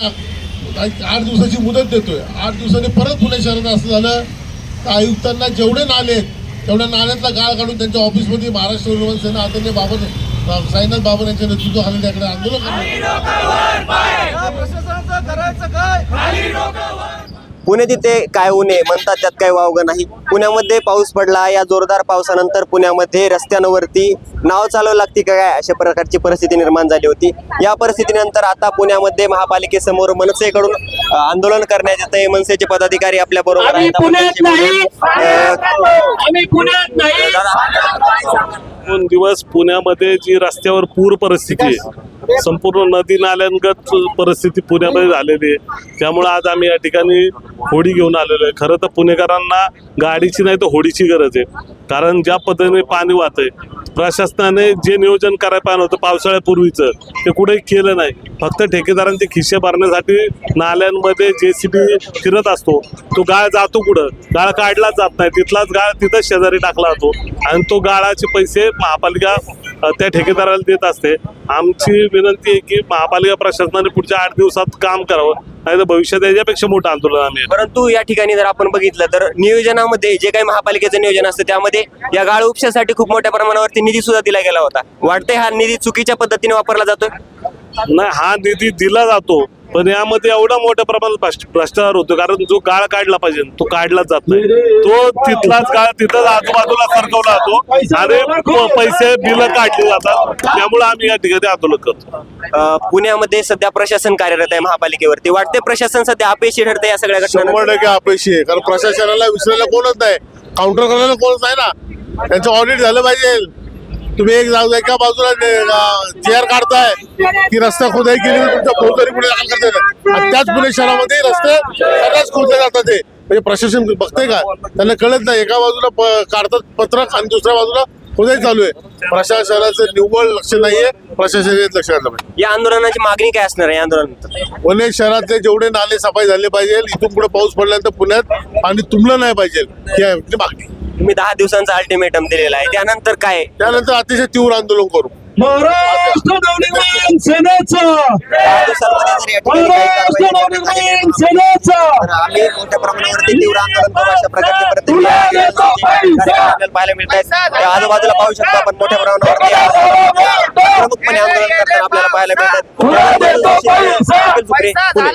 आठ दिवसाची मुदत देतोय. आठ दिवसांनी परत पुणे शहरात असं झालं तर आयुक्तांना जेवढे नाले आहेत तेवढ्या नाल्यातला गाळ काढून त्यांच्या ऑफिसमध्ये महाराष्ट्र निर्माण सेना आदरणीय बाबा साईनाथ बाबर यांच्या नेतृत्वाखाली त्याकडे आंदोलन करणार या प्रशासनाचं करायचं काय पुणे तिथे काय ऊन म्हणतात त्यात काही वावगं नाही. पुण्यामध्ये पाऊस पडला या जोरदार पावसानंतर पुण्यामध्ये रस्त्यांवरती नाव चालवू लागते का काय? अशा प्रकारची परिस्थिती निर्माण झाली होती. या परिस्थितीनंतर आता पुण्यामध्ये महापालिकेसमोर मनसेकडून आंदोलन करण्यात येत आहे मनसेचे पदाधिकारी आपल्या बरोबर आहेत. दोन दिवस पुण्यामध्ये जी रस्त्यावर पूर परिस्थिती आहे संपूर्ण नदी नाल्यांगत परिस्थिती पुण्यामध्ये झालेली आहे. त्यामुळे आज आम्ही या ठिकाणी होडी घेऊन आलेलो आहे. खरं तर पुणेकरांना गाडीची नाही तर होडीची गरज आहे. कारण ज्या पद्धतीने पाणी वाहतंय प्रशासनाने जे नियोजन करायला पाहिजे होतं पावसाळ्यापूर्वीचं ते कुठेही केलं नाही. फक्त ठेकेदारांचे खिशे भरण्यासाठी नाल्यांमध्ये जे सी बी फिरत असतो तो गाळ जातो कुठं? गाळ काढलाच जात नाही. तिथलाच गाळ तिथंच शेजारी टाकला जातो. आणि तो गाळाचे पैसे महापालिका त्या ठेकेदाराला देत असते. आमची विनंती आहे की महापालिका प्रशासनाने पुढच्या आठ दिवसात काम करावं नाही तर भविष्यात याच्यापेक्षा मोठं आंदोलन आम्ही परंतु या ठिकाणी जर आपण बघितलं तर नियोजनामध्ये जे काही महापालिकेचं नियोजन असतं त्यामध्ये या गाळ उपशासाठी खूप मोठ्या प्रमाणावरती निधी सुद्धा दिला गेला होता. वाटतंय हा निधी चुकीच्या पद्धतीने वापरला जातोय? नाही हा निधी दिला जातो पण यामध्ये एवढा मोठ्या प्रमाणात भ्रष्ट- भ्रष्टाचार होतो कारण जो गाळ काढला पाहिजे तो काढलाच जात नाही. तो तिथलाच गाळ तिथंच आजूबाजूला सरकवला जातो. आणि पैसे बिल काढली जातात. त्यामुळे आम्ही या ठिकाणी आंदोलन करतो. पुण्यामध्ये सध्या प्रशासन कार्यरत आहे महापालिकेवरती. वाटते प्रशासन सध्या अपयशी ठरते या सगळ्या घटना शंभर टक्के अपेक्षी आहे. कारण प्रशासनाला विसरायला कोणच नाही. काउंटर करायला कोणच नाही ना. त्यांचं ऑडिट झालं पाहिजे. तुम्ही एक जाऊ एका बाजूला चेअर काढताय की रस्ता खोदाई केली तुमच्या फौजदारी पुढे दाखल करते. आणि त्याच पुणे शहरामध्ये रस्ते सगळ्याच खोदले जातात ते. म्हणजे प्रशासन बघतंय का? त्यांना कळत नाही. एका बाजूला काढतात पत्रक आणि दुसऱ्या बाजूला खोदाई चालू आहे. प्रशासनाचं निव्वळ लक्ष नाहीये. प्रशासनाचे लक्ष घातलं पाहिजे या आंदोलनाची मागणी काय असणार आहे या आंदोलनानंतर पुणे शहरातले जेवढे नाले सफाई झाले पाहिजे इथून पुढे पाऊस पडल्यानंतर पुण्यात पाणी तुंबलं नाही पाहिजे. ही मागणी. तुम्ही दहा दिवसांचा अल्टिमेटम दिलेला आहे. त्यानंतर काय त्यानंतर अतिशय तीव्र आंदोलन करू. महाराष्ट्र नवनिर्माण सेनेचं! दहा दिवसांमध्ये जर या ठिकाणी काही महाराष्ट्र कारवाई करण्यात आली नवनिर्माण सेनेचं! तर आम्ही मोठ्या प्रमाणावरती तीव्र आंदोलन करू अशा प्रकारचे तुला देतो प्रतिक्रिया पैसा. आपल्याला पाहायला मिळत आहेत त्या आजूबाजूला पाहू शकतो आपण मोठ्या प्रमाणावरती. प्रमुखपणे आंदोलन करताना आपल्याला पाहायला मिळतात. पुणे